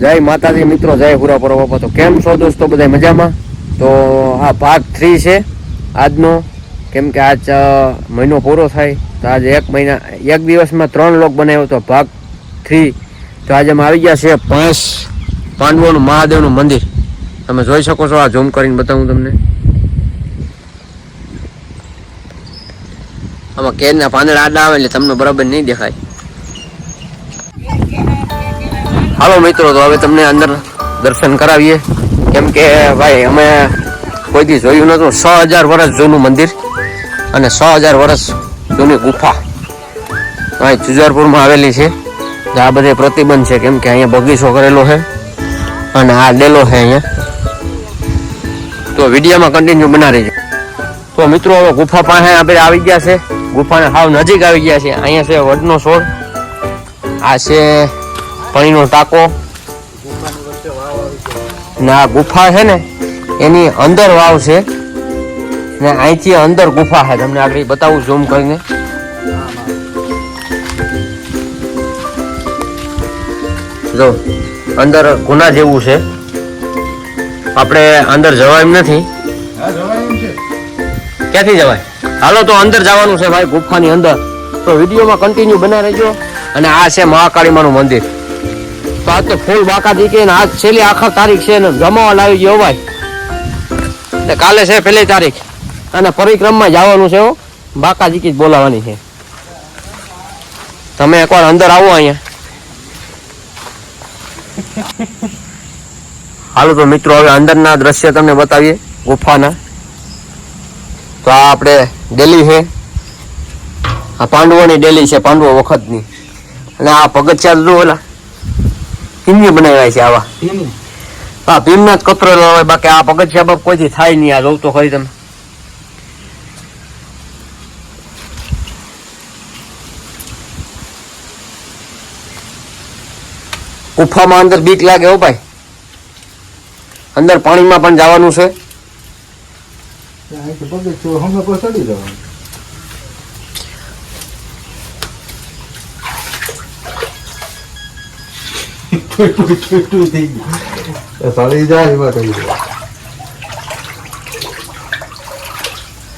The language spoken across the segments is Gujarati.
જય માતાજી મિત્રો, જય હુરા પરો બાપા. તો કેમ છો દોસ્તો બધા મજામાં? તો આ ભાગ થ્રી છે આજનો. કેમ કે આજ મહિનો પૂરો થાય. તો આજે એક મહિના, એક દિવસમાં ત્રણ લોક બનાવ્યો તો ભાગ થ્રી તો આજે અમે આવી ગયા છે પાંચ પાંડવોનું મહાદેવનું મંદિર. તમે જોઈ શકો છો, આ ઝૂમ કરીને બતાવું તમને. આમાં કેરના પાંદડા આડા આવે એટલે તમને બરાબર નહીં દેખાય. હાલો મિત્રો, તો હવે તમને અંદર દર્શન કરાવીએ. કેમ કે, ભાઈ, અમે કોઈથી જોયું નતું છ હજાર વર્ષ જૂનું મંદિર અને છ હજાર વર્ષ જૂની ગુફા. અહીં જુજારપુરમાં આવેલી છે. આ બધે પ્રતિબંધ છે કેમ કે અહીંયા બગીચો કરેલો છે અને આ ડેલો છે અહીંયા. તો વિડીયોમાં કન્ટિન્યુ બના રહેજો. તો મિત્રો, હવે ગુફા પાસે આપણે આવી ગયા છે. ગુફાને સાવ નજીક આવી ગયા છે. અહીંયા છે વડનો છોડ. આ છે પાણીનો ટાંકો. ને આ ગુફા છે ને એની અંદર વાવ છે. ને અહીંથી અંદર ગુફા છે. તમને આગળ બતાવું ઝૂમ કરીને. જો અંદર ગુના જેવું છે. આપણે અંદર જવાય એમ નથી. ક્યાંથી જવાય? હાલો તો અંદર જવાનું છે ભાઈ ગુફાની અંદર. તો વિડીયોમાં કન્ટિન્યુ બના રહેજો. અને આ છે મહાકાળી માનું મંદિર. તો આજ તો ફૂલ બાકા દીકે ને આજ છેલ્લી આખર તારીખ છે ને જમાવા લાવી ગયો ભાઈ. ને કાલે છે પહેલી તારીખ. અને પરિક્રમમાં જવાનું છે હો. બાકા દીકી જ બોલાવાની છે. તમે એકવાર અંદર આવો અહીંયા. હાલો તો મિત્રો હવે અંદરના દ્રશ્ય તમને બતાવીએ ગુફાના. તો આ આપણે ડેલી છે. આ પાંડવોની ડેલી છે પાંડવો વખતની. અને આ પગથિયા જો ઓલા. હિન્દી બનાવ્યા છે આવા. હા ભીમના જ કતરેલો હોય બાકી આ પગથિયા બાપ કોઈથી થાય નહીં આ જોવ તો ખરી તમે. ગુફામાં અંદર બીક લાગે હો ભાઈ. અંદર પાણીમાં પણ જવાનું છે.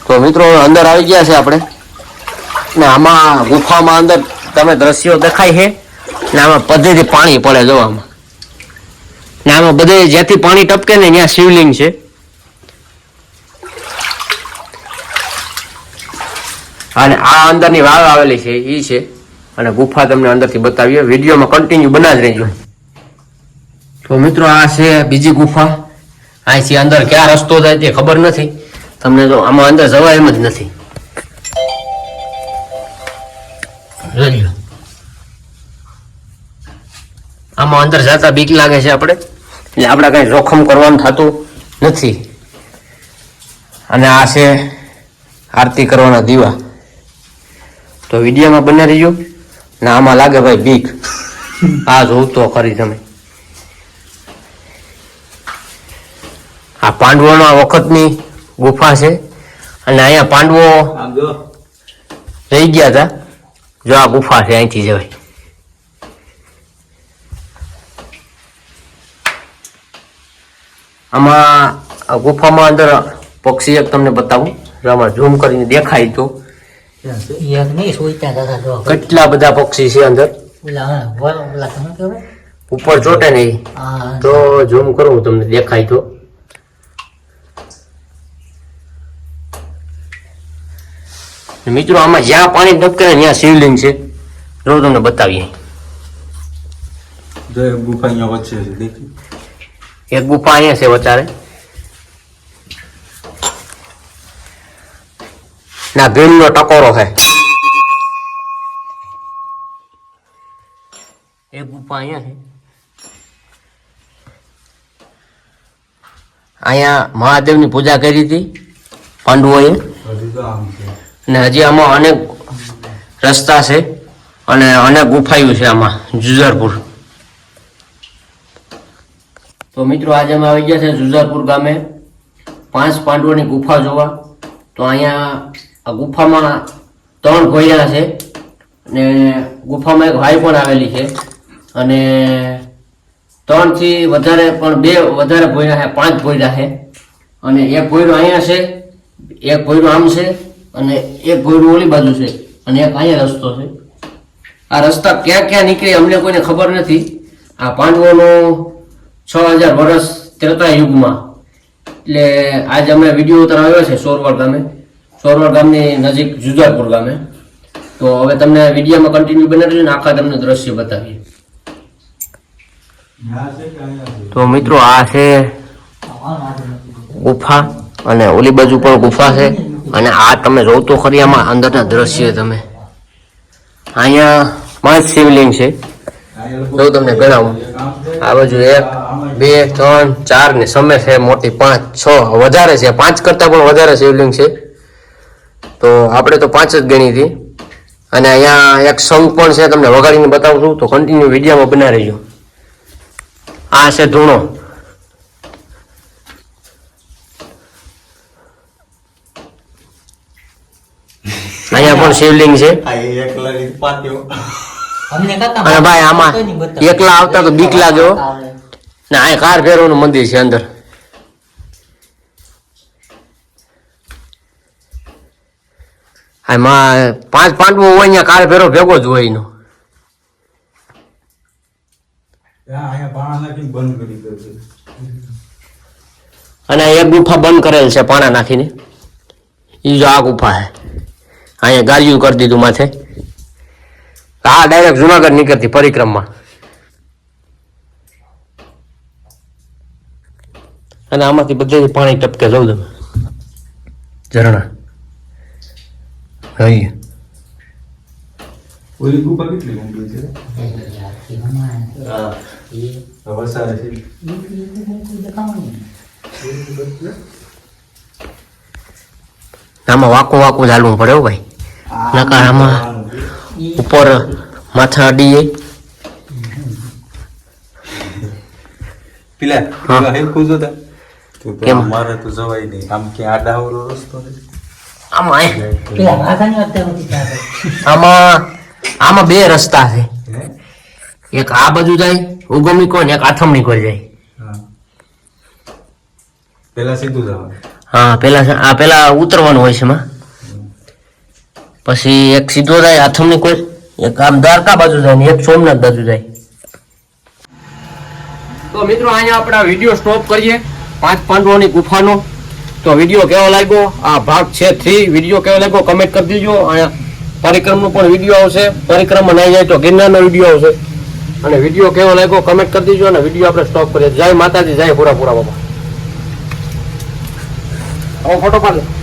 તો મિત્રો અંદર આવી ગયા છે આપણે. ને આમાં ગુફામાં અંદર તમે દ્રશ્યો દેખાય છે. ને આમાં બધેથી પાણી પડે જો આમાં. ને આમાં બધે જ્યાંથી પાણી ટપકે ને ત્યાં શિવલિંગ છે. અને આ અંદરની વાવ આવેલી છે એ છે. અને ગુફા તમને અંદરથી બતાવીએ. વિડીયોમાં કન્ટિન્યુ બના જ રહેજો. તો મિત્રો આ છે બીજી ગુફા. અહીંથી અંદર ક્યાં રસ્તો જાય તે ખબર નથી. તમને જો આમાં અંદર જવાય એમ જ નથી. આમાં અંદર જતા બીક લાગે છે આપણે. એટલે આપણે કઈ જોખમ કરવાનું થતું નથી. અને આ છે આરતી કરવાના દીવા. તો વિડીયોમાં બને રહીજો. ને આમાં લાગે ભાઈ બીક. આ જોવું તો ખરી તમે. આ પાંડવોના વખતની ગુફા છે. અને અહીંયા પાંડવો રહી ગયા હતા. જો આ ગુફા છે અહીંથી જવાય. આમાં આ ગુફામાં અંદર પક્ષી એક તમને બતાવું. જો આમાં ઝૂમ કરીને દેખાય તો. કેટલા બધા પક્ષી છે અંદર? ઉપર ચોટે નહીં. તો ઝૂમ કરું તમને દેખાય તો. મિત્રો આમાં જ્યાં પાણી ટપકે ને ત્યાં શિવલિંગ છે. જો તમને બતાવીએ. ગુફા અહીંયા વચ્ચે છે એક ગુફા અહીંયા છે વચારે ના ભીમનો ટકોરો છે. એક ગુફા અહીંયા છે. અહીંયા મહાદેવની પૂજા કરી હતી પાંડવોએ. અને હજી આમાં અનેક રસ્તા છે અને અનેક ગુફાયું છે આમાં, જુઝરપુર. તો મિત્રો આજે અમે આવી ગયા છે જુઝરપુર ગામે. પાંચ પાંડવોની ગુફા જોવા. તો અહીંયા આ ગુફામાં ત્રણ ઘોડિયા છે અને ગુફામાં એક ભાઈ પણ આવેલી છે. અને ત્રણથી વધારે પણ બે વધારે ભોયરા છે, પાંચ ભોયરા છે. અને એક ભોયરો અહીંયા છે, એક ભોયરો આમ છે. અને એક ભોયરો ઓલી બાજુ છે અને એક અહીંયા રસ્તો છે. આ રસ્તા ક્યાં ક્યાં નીકળે અમને કોઈને ખબર નથી. આ પાંડવોનો છ હજાર વર્ષ ત્રેતા યુગમાં. એટલે આજે અમે વીડિયો ઉતરાવ્યો છે સોરવાડ ગામે. સોરવાડ ગામની નજીક જુજારપુર ગામે. તો હવે તમને વિડીયોમાં કન્ટિન્યુ બનાવી ને આખા તમને દ્રશ્ય બતાવીએ? તો મિત્રો આ છે ગુફા અને ઓલી બાજુ પણ ગુફા છે. અને આ તમે જો તો ખરી આમાં અંદરના દ્રશ્ય તમે. અહીંયા પાંચ શિવલિંગ છે. જો તમને ગણાવું. આ બાજુ એક, બે, ત્રણ, ચાર ને સમે છે, મોટી પાંચ, છ, વધારે છે. પાંચ કરતા પણ વધારે શિવલિંગ છે. તો આપણે તો પાંચ જ ગણી હતી. અને અહીંયા એક સંઘ પણ છે, તમને વગાડીને બતાવું છું. તો કન્ટિન્યુ વિડીયોમાં બના રહેજો. આ છે ધૂણો. અહીંયા શિવલિંગ છે? અને ભાઈ આમાં. એકલા આવતા તો બીક લાગ્યો ને આ કાર ફેરવાનું મંદિર છે અંદર. એમાં પાંચ પાંડવો હોય અહીંયા કાર ફેરો ભેગો જ હોય એનો. અને એક ગુફા બંધ કરેલ છે પાણા નાખીને. એ જો આ ગુફા છે. અહીંયા ગાર્યું કરી દીધું માથે. આ ડાયરેક્ટ જુનાગઢ નીકળતી પરિક્રમા અને આમાંથી બધે પાણી ટપકે જવું તમે ઝરણા. અહીં. ઓલી ગુફા કેટલી ઊંડી છે? હા. છે. આમાં વાકું વાંકું ચાલવું પડે હો ભાઈ. નકાર આમાં ઉપર માથા અડીએ. પેલા. પેલા તો કેમ? મારે તો જવાય નહીં. આમ કે આડાવરો રસ્તો આમાં પેલા માથાની. આમાં આમાં બે રસ્તા છે. એક આ બાજુ જાય ઉગમની કોઈ ને એક આથમણી કોઈ જાય. પેલા સીધું જવાનું. હા પેલા આ પેલા ઉતરવાનું હોય છે એમાં. પછી એક સીધો જાય આથમણી કોઈ એક આમ દ્વારકા બાજુ જાય ને એક સોમનાથ બાજુ જાય. તો મિત્રો, અહીંયા આપણે વીડિયો સ્ટોપ કરીએ. પાંચ પાંડવોની ગુફાનો. તો વીડિયો કેવો લાગ્યો? આ ભાગ છે થ્રી વીડિયો કેવો લાગ્યો? કમેન્ટ કરી દેજો. અહીંયા પરિક્રમનો પણ વીડિયો આવશે. પરિક્રમા નહીં જાય તો ગિરનારનો વીડિયો આવશે. અને વીડિયો કેવો લાગ્યો? કમેન્ટ કરી દેજો અને વીડિયો આપણે સ્ટોપ કરીએ. જય માતાજી, જય પૂરા પૂરા બાબા. હવે ફોટો પાડ.